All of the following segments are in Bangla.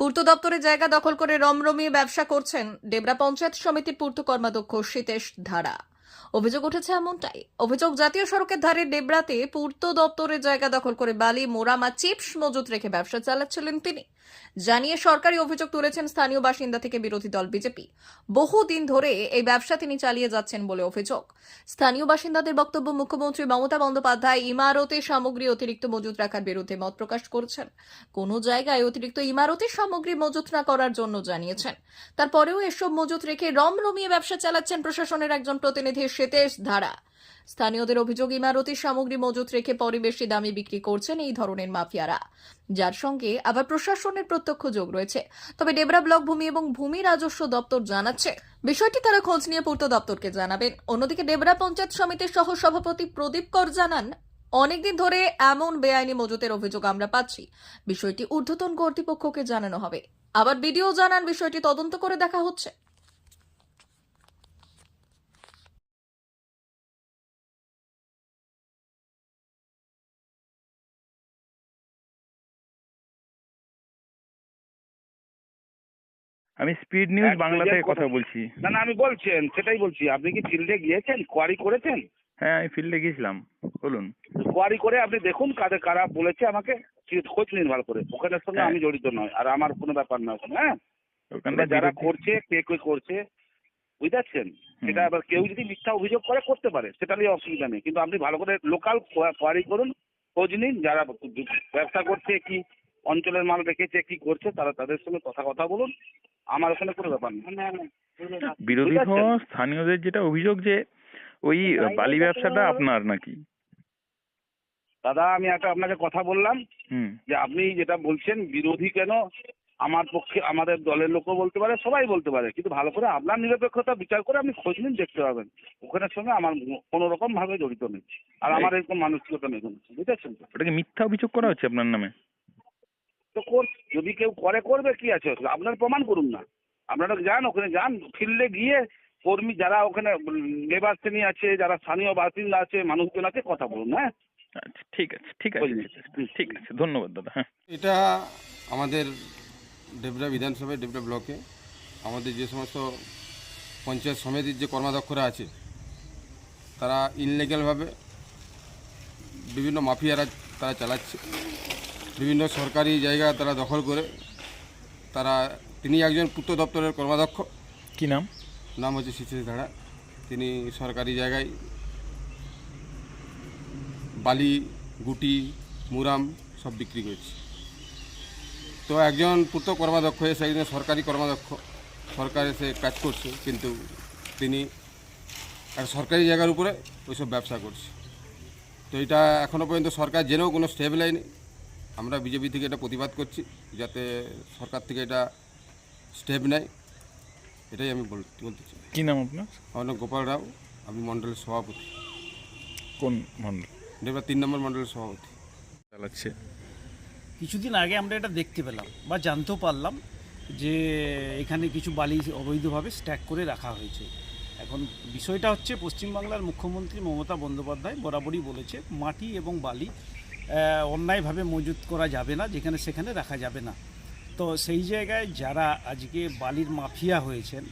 পূর্ত দপ্তরে জায়গা দখল করে রমরমিয়ে ব্যবসা করছেন ডেবরা পঞ্চায়েত সমিতির পূর্ত কর্মাধ্যক্ষ শীতেশ ধারা। অভিযোগ উঠেছে এমনটাই। অভিযোগ জাতীয় সড়কের ধারে ডেবরাতে পূর্ত দপ্তরের জায়গা দখল করে বালি, মোরামা, চিপস মজুত রেখে ব্যবসা চালাচ্ছিলেন তিনি। জানিয়ে সরকারি অভিযোগ তুলেছেন স্থানীয় বাসিন্দা থেকে বিরোধী দল বিজেপি। বহুদিন ধরে এই ব্যবসা তিনি চালিয়ে যাচ্ছেন বলে অভিযোগ। স্থানীয় বাসিন্দাদের বক্তব্য মুখ্যমন্ত্রী মমতা বন্দ্যোপাধ্যায় ইমারতে সামগ্রী অতিরিক্ত মজুত রাখার বিরুদ্ধে মত প্রকাশ করেছেন। কোনো জায়গায় অতিরিক্ত ইমারতের সামগ্রী মজুত না করার জন্য জানিয়েছেন। তারপরেও এসব মজুত রেখে রমরমিয়ে ব্যবসা চালাচ্ছেন প্রশাসনের একজন প্রতিনিধি শ্বেতেশ ধারা। স্থানীয়দের অভিযোগ ইমারতের সামগ্রী মজুত রেখে পরে বেশি দামে বিক্রি করছেন এই ধরনের মাফিয়ারা। যার সঙ্গে আবার প্রশাসনের প্রত্যক্ষ যোগ রয়েছে। তবে ডেবরা ব্লক ভূমি এবং ভূমি রাজস্ব দপ্তর জানাচ্ছে, বিষয়টি তারা খোঁজ নিয়ে পূর্ত দপ্তরকে জানাবেন। অন্যদিকে ডেবরা পঞ্চায়েত সমিতির সহ সভাপতি প্রদীপ কর জানান, অনেকদিন ধরে এমন বেআইনি মজুতের অভিযোগ আমরা পাচ্ছি। বিষয়টি ঊর্ধ্বতন কর্তৃপক্ষকে জানানো হবে। আবার বিডিও জানান, বিষয়টি তদন্ত করে দেখা হচ্ছে। আমি স্পিড নিউজ বাংলা থেকে কথা বলছি। না না আমি বলছেন সেটাই বলছি। আপনি কি ফিল্ডে গিয়েছেন? কোয়ারি করেছেন? হ্যাঁ আমি ফিল্ডে গিয়েছিলাম। বলুন। কোয়ারি করে আপনি দেখুন কাদের কারা বলেছে আমাকে। খোঁজ নিন ভালো করে। ওখানের সঙ্গে হ্যাঁ। আমি জড়িত নয়। আর আমার কোনো ব্যাপার নয় ওখানে হ্যাঁ? যারা করছে কে কে করছে বুঝতে পারছেন সেটা আবার কেউ যদি মিথ্যা অভিযোগ করে করতে পারে। সেটা নিয়ে অসুবিধা নেই। কিন্তু আপনি ভালো করে লোকাল কোয়ারি করুন খোঁজ নিন। যারা ব্যবসা করছে কি অঞ্চলের মাল রেখেছে কি করছে তারা তাদের সঙ্গে কথা কথা বলুন। আমার ওখানে কোনো ব্যাপার নেই বিরোধী স্থানীয়দের যেটা অভিযোগ যে ওই বালি ব্যবসাটা আপনার নাকি? দাদা আমি একটা আপনাকে কথা বললাম যে আপনি যেটা বলছেন বিরোধী কেন? আমার পক্ষে আমাদের দলের লোকও বলতে পারে সবাই বলতে পারে। কিন্তু ভালো করে আপনার নিরপেক্ষতা বিচার করে আপনি খোঁজ নিন দেখতে পাবেন। ওখানের সঙ্গে আমার কোনো রকম ভাবে জড়িত নেই। আর আমার এরকম মানসিকতা নেই কোনো। বুঝতে পারছেন তো? ওটাকে মিথ্যা অভিযোগ করা হচ্ছে আপনার নামে? তো কর- যদি কেউ করে করবে কি আছে? আপনার প্রমাণ করুন না। আপনারা যান ওখানে যান ফিল্ডে গিয়ে কর্মী যারা ওখানে লেবার শ্রেণি আছে যারা স্থানীয় বাসিন্দা আছে মানুষজন আছে কথা বলুন হ্যাঁ? আচ্ছা ঠিক আছে ঠিক আছে বুঝলি। ঠিক আছে, ঠিক আছে ধন্যবাদ দাদা হ্যাঁ। এটা আমাদের ডেবরা বিধানসভায় ডেবরা ব্লকে আমাদের যে সমস্ত পঞ্চায়েত সমিতির যে কর্মাধ্যক্ষরা আছে তারা ইনলিগ্যালভাবে বিভিন্ন মাফিয়ারা তারা চালাচ্ছে। বিভিন্ন সরকারি জায়গা তারা দখল করে তারা তিনি একজন পূর্ত দপ্তরের কর্মাধ্যক্ষ। কি নাম? নাম হচ্ছে শিশির ধারা। তিনি সরকারি জায়গায় বালি গুটি মুরাম সব বিক্রি করছে। তো একজন পূর্ত কর্মাধ্যক্ষ এসে একজন সরকারি কর্মাধ্যক্ষ সরকার এসে কাজ করছে কিন্তু তিনি একটা সরকারি জায়গার উপরে ওইসব ব্যবসা করছে। তো এটা এখনও পর্যন্ত সরকার জেনেও কোনো স্টেপ নেয়নি আমরা বিজেপি থেকে এটা প্রতিবাদ করছি যাতে সরকার থেকে এটা স্টেপ নেয়। এটাই আমি বল- বলতে চাই। কি নাম আপনার? আমার নাম গোপাল রাও আমি মণ্ডলের সভাপতি। কোন মন্ডল এবার তিন নম্বর মণ্ডলের সভাপতি। চালাচ্ছে কিছুদিন আগে আমরা এটা দেখতে পেলাম বা জানতেও পারলাম যে এখানে কিছু বালি অবৈধভাবে স্ট্যাক করে রাখা হয়েছে। এখন বিষয়টা হচ্ছে পশ্চিমবাংলার মুখ্যমন্ত্রী মমতা বন্দ্যোপাধ্যায় বরাবরই বলেছে মাটি এবং বালি অন্যায়ভাবে মজুত করা যাবে না যেখানে সেখানে রাখা যাবে না। তো সেই জায়গায় যারা আজকে বালির মাফিয়া হয়েছেন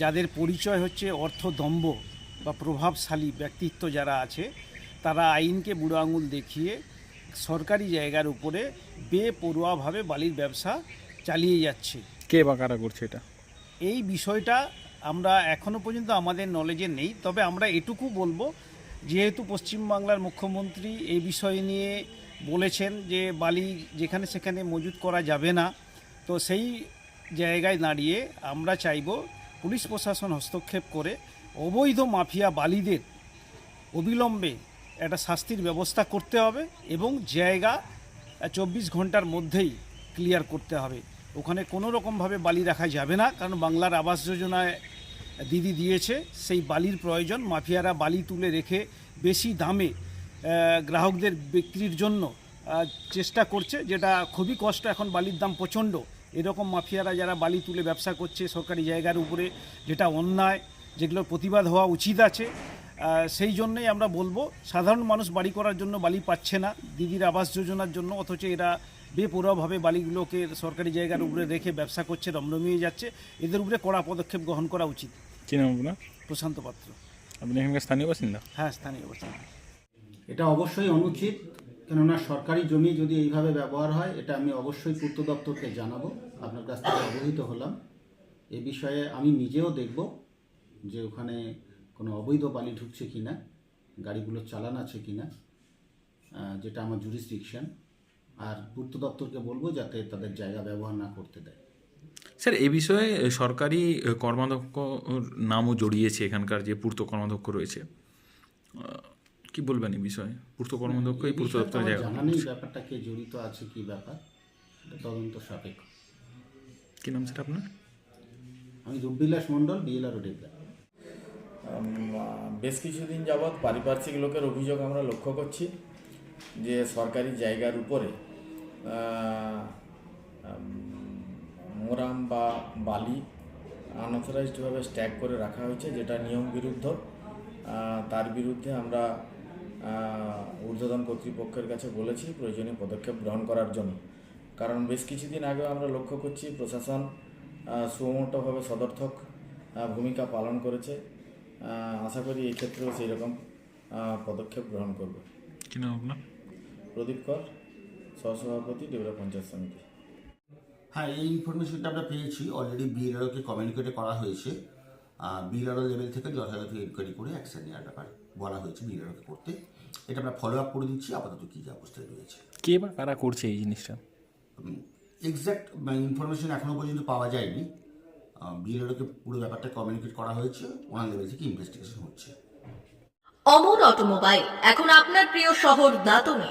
যাদের পরিচয় হচ্ছে অর্থদম্ভ বা প্রভাবশালী ব্যক্তিত্ব যারা আছে তারা আইনকে বুড়ো আঙুল দেখিয়ে সরকারি জায়গার উপরে বেপরোয়াভাবে বালির ব্যবসা চালিয়ে যাচ্ছে। কে বা কারা করছে এটা? এই বিষয়টা আমরা এখনও পর্যন্ত আমাদের নলেজে নেই তবে আমরা এটুকু বলব যেহেতু পশ্চিমবাংলার মুখ্যমন্ত্রী এই বিষয় নিয়ে বলেছেন যে বালি যেখানে সেখানে মজুত করা যাবে না, তো সেই জায়গায় দাঁড়িয়ে আমরা চাইব পুলিশ প্রশাসন হস্তক্ষেপ করে অবৈধ মাফিয়া বালিদের অবিলম্বে একটা শাস্তির ব্যবস্থা করতে হবে এবং জায়গা চব্বিশ ঘণ্টার মধ্যেই ক্লিয়ার করতে হবে। ওখানে কোনো রকমভাবে বালি রাখা যাবে না, কারণ বাংলার আবাস যোজনায় দিদি দিয়েছে, সেই বালির প্রয়োজন মাফিয়ারা বালি তুলে রেখে বেশি দামে গ্রাহকদের বিক্রির জন্য চেষ্টা করছে যেটা খুবই কষ্ট। এখন বালির দাম প্রচণ্ড। এরকম মাফিয়ারা যারা বালি তুলে ব্যবসা করছে সরকারি জায়গার উপরে যেটা অন্যায় যেগুলোর প্রতিবাদ হওয়া উচিত আছে সেই জন্যই আমরা বলব সাধারণ মানুষ বাড়ি করার জন্য বালি পাচ্ছে না দিদির আবাস যোজনার জন্য অথচ এরা বেপরোয়াভাবে বালিগুলোকে সরকারি জায়গার উপরে রেখে ব্যবসা করছে রমরমিয়ে যাচ্ছে। এদের উপরে কড়া পদক্ষেপ গ্রহণ করা উচিত। প্রশান্ত পাত্র। আপনি এখানকার স্থানীয় বাসিন্দা? হ্যাঁ স্থানীয় বাসিন্দা। এটা অবশ্যই অনুচিত, কেননা সরকারি জমি যদি এইভাবে ব্যবহার হয়, এটা আমি অবশ্যই পূর্ত দপ্তরকে জানাব। আপনার কাছ থেকে অবহিত হলাম। এ বিষয়ে আমি নিজেও দেখব যে ওখানে কোনো অবৈধ বালি ঢুকছে কি না গাড়িগুলো চালান আছে কি না যেটা আমার জুরিসডিকশন আর পূর্ত দপ্তরকে বলব যাতে তাদের জায়গা ব্যবহার না করতে দেয়। স্যার এ বিষয়ে সরকারি কর্মাধ্যক্ষ নামও জড়িয়েছে এখানকার যে পূর্ত কর্মাধ্যক্ষ রয়েছে। কি বলবেন এই বিষয়ে? পূর্ত কর্মাধ্যক্ষ এই পূর্ত জায়গা জানা নেই ব্যাপারটা কে জড়িত আছে কি ব্যাপার? এটা তদন্ত সাপেক্ষ। কি নাম স্যার আপনার? আমি রূপবিলাস মণ্ডল বিএলআর ডেবলা বেশ কিছুদিন যাবৎ পারিপার্শ্বিক লোকের অভিযোগ আমরা লক্ষ্য করছি যে সরকারি জায়গার উপরে মোরাম বা বালি আনঅথরাইজডভাবে স্ট্যাক করে রাখা হয়েছে যেটা নিয়ম বিরুদ্ধ। তার বিরুদ্ধে আমরা ঊর্ধ্বতন কর্তৃপক্ষের কাছে বলেছি প্রয়োজনীয় পদক্ষেপ গ্রহণ করার জন্য। কারণ বেশ কিছুদিন আগে আমরা লক্ষ্য করছি প্রশাসন সুমোটোভাবে সদর্থক ভূমিকা পালন করেছে। আশা করি এই ক্ষেত্রেও সেই রকম পদক্ষেপ গ্রহণ করবে। কি নাম আপনার? প্রদীপ কর সহসভাপতি ডেবরা পঞ্চায়েত সমিতি। হ্যাঁ এই ইনফরমেশনটা আমরা পেয়েছি অলরেডি বিএলআরওকে কমিউনিকেট করা হয়েছে। বিএলআরও লেভেল থেকে যথাযথ এনকোয়ারি করে অ্যাকশন নেওয়ার ব্যাপারে বলা হয়েছে বিএলআরওকে করতে। এটা আমরা ফলো আপ করে দিচ্ছি আপাতত কী যা অবস্থায় রয়েছে। কে বা কারা করছে এই জিনিসটা? এক্স্যাক্ট ইনফরমেশন এখনও পর্যন্ত পাওয়া যায়নি। বিএলআরওকে পুরো ব্যাপারটা কমিউনিকেট করা হয়েছে ওনার লেভেল থেকে ইনভেস্টিগেশন হচ্ছে। অমর অটোমোবাইল এখন আপনার প্রিয় শহর দাতনে।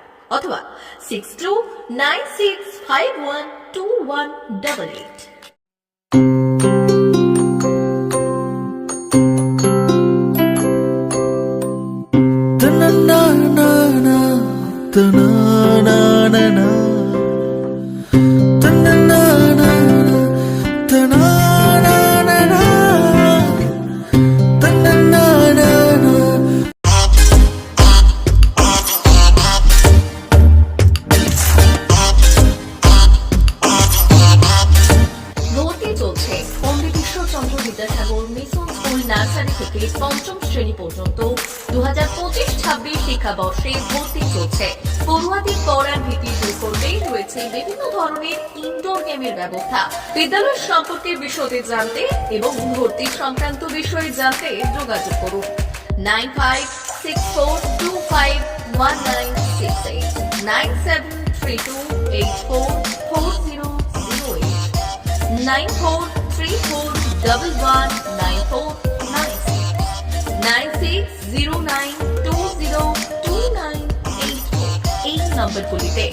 অথবা six two nine six five one two one double eight ভর্তি রয়েছে বিভিন্ন ধরনের ইনডোর গেমের ব্যবস্থা। বিদ্যালয় সম্পর্কে বিশদে জানতে এবং ভর্তি সংক্রান্ত বিষয়ে জানতে যোগাযোগ করুন। Nine five, six four, two five, one nine six eight. Nine seven, three two, eight four four zero zero eight. Nine four, three four, double one, nine four, nine nine six zero nine two zero two nine eight. Four এই নম্বরগুলিতে